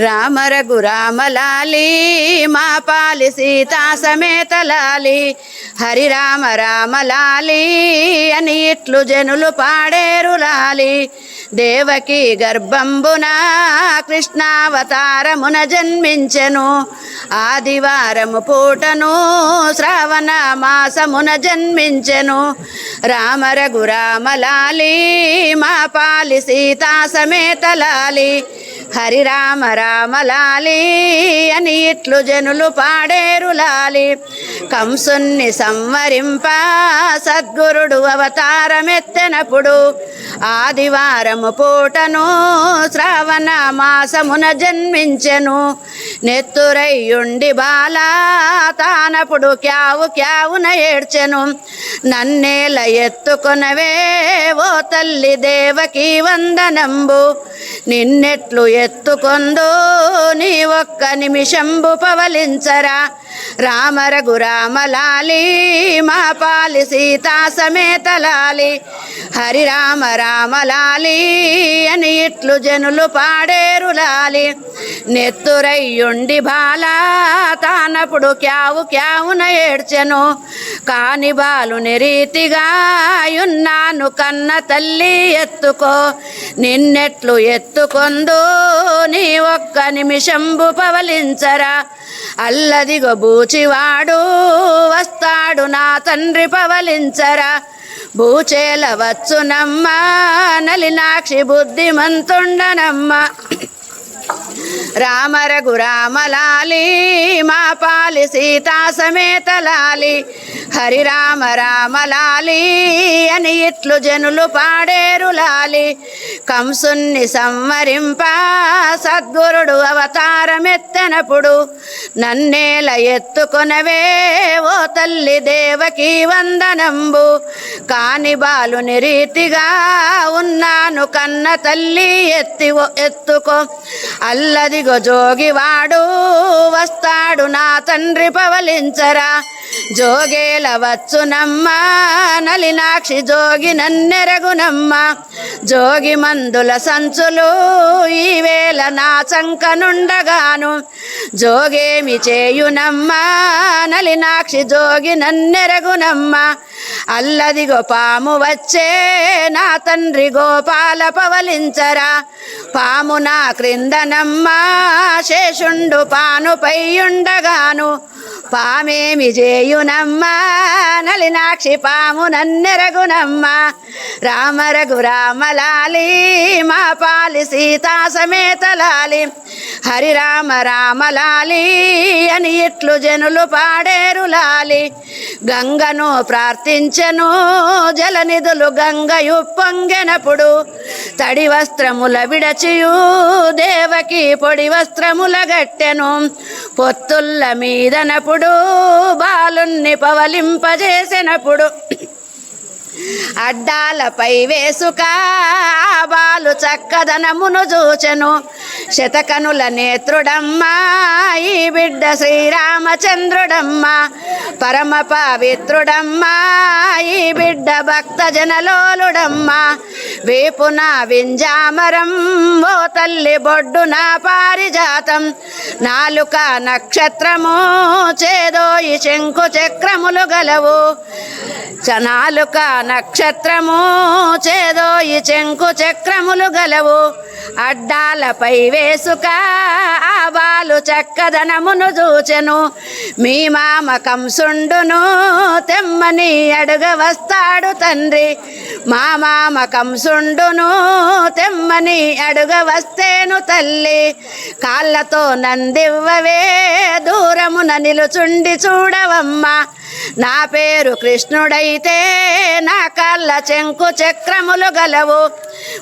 రామ రఘు రామలాలి మా పాలి సీతా సమేత లాలి. హరి రామ రామలాలి అని ఇట్లు జనులు పాడేరు లాలి. దేవకి గర్భంబున కృష్ణావతారమున జన్మించెను. ఆదివారము పూటను శ్రావణ మాసమున జన్మించెను. రామ రఘు రామలాలి మా పాలి సీతా సమేత లాలి. హరి రామ రామ లాలి అని ఇట్లు జనులు పాడేరు లాలి. కంసుని సంవరింప సద్గురుడు అవతారమెత్తెనప్పుడు ఆదివారము పూటను శ్రావణ మాసమున జన్మించెను. నెత్తురయ్యుండి బాల తానప్పుడు క్యావు క్యావున ఏడ్చెను. నన్నేల ఎత్తుకొనవే ఓ తల్లి దేవకి వందనంబు. నిన్నెట్లు ఎత్తుకొందో నీ ఒక్క నిమిషంబు పవలించరా? రామ రఘు రామలాలి మా పాలి సీతా సమేత లాలి హరి రామ రామలాలి అని ఇట్లు జనులు పాడేరు లాలి. నెత్తురయ్యుండి బాలా తానప్పుడు క్యావు క్యావున ఏడ్చెను. కాని బాలు నిరీతిగా ఉన్నాను కన్న తల్లి ఎత్తుకో. నిన్నెట్లు ఎత్తుకొందు నీ ఒక్క నిమిషంబు పవలించరా. అల్లదిగో బూచివాడు వస్తాడు నా తండ్రి పవలించరా. భూచేల వచ్చునమ్మ నలినాక్షి బుద్ధిమంతుండనమ్మ. రామ రఘు రామలాలి మా పాలి సీతా సమేత లాలి. హరి రామ రామలాలి అని ఇట్లు జనులు పాడేరు లాలి. కంసుని సంవరింప సద్గురుడు అవతారమెత్తెనప్పుడు నన్నేల ఎత్తుకొనవే ఓ తల్లి దేవకి వందనంబు. కాని బాలుని రీతిగా ఉన్నాను కన్న తల్లి ఎత్తి ఎత్తుకో. అల్లదిగో జోగివాడు వస్తాడు నా తండ్రి పవలించరా. జోగేల వచ్చునమ్మ నలినాక్షి జోగి నన్నెరగునమ్మ. జోగి మందుల సంచులు ఈవేళ నా చంకనుండగాను. జోగేమి చేయునమ్మా? నలినాక్షి జోగి నన్నెరగునమ్మ. అల్లదిగో పాము వచ్చే నా తండ్రి గోపాల పవలించరా. పాము నా క్రిందనమ్మా శేషుండు పానుపై ఉండగాను పామేమి చేయునమ్మా నలినాక్షి పాము నన్నెరగునమ్మ. రామ రఘు రామలాలి మా పాలి సీతా సమేత లాలి. హరి రామ రామలాలి అని ఇట్లు జనులు పాడేరు లాలి. గంగను ప్రార్థించను జలనిధులు గంగయు పొంగెనప్పుడు. తడి వస్త్రముల విడచియు దేవకి పొడి వస్త్రముల గట్టెను. పొత్తుల్ల మీదనప్పుడు బాలుణ్ణి పవలింపజేసినప్పుడు. అడ్డాలపై వేసుక బాలు చక్కదనమును చూచెను శతకనుల నేత్రుడమ్మా ఈ బిడ్డ శ్రీరామచంద్రుడమ్మా. పరమ పవిత్రుడమ్మా ఈ బిడ్డ భక్త జనలోలుడమ్మా వేపున వింజామరం ఓ తల్లి బొడ్డున పారిజాతం. నాలుక నక్షత్రము చేదోయి శంకు చక్రములు గలవు. నాలుక నక్షత్రము చేదోయి చెంకు చక్రములు గలవు. అడ్డాలపై వేసుక ఆ బాలు చక్కదనమును చూచెను. మీ మామ కంసుండును తెమ్మని అడుగ వస్తాడు తండ్రి. మా మామ కంసుండును తెమ్మని అడుగ వస్తేను తల్లి. కాళ్ళతో నందివ్వవే దూరమున నిలుచుండి చూడవమ్మా. నా పేరు కృష్ణుడైతే నా కళ్ళ చెంకు చక్రములు గలవు.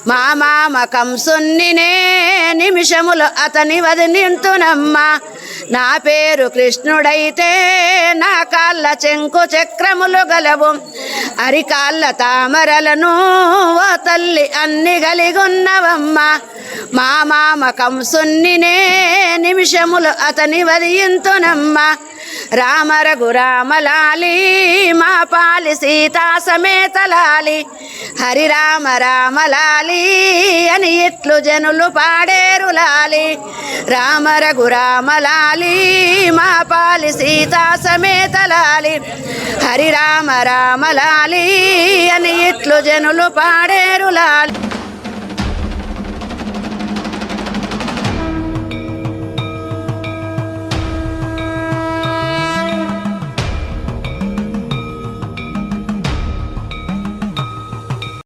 మా మామ కంసున్నినే నిమిషములు అతని వదిలింతునమ్మా నా పేరు కృష్ణుడైతే నా కాళ్ళ చెంకు చక్రములు గలవు. అరికాళ్ళ తామరలను ఓ తల్లి అన్ని గలిగున్నవమ్మా మా మామ కంసున్నినే నిమిషములు అతని వదియింతునమ్మా రామ రఘురామ లాలి మా పాలి సీతా సమేత లాలి హరి రామ రామ లాలి అని ఇట్లు జనులు పాడేరు లాలి. రామ రఘురామ లాలి మా పాలి సీతా సమేత లాలి హరి రామ రామ లాలి అని ఇట్లు జనులు పాడేరు లాలి.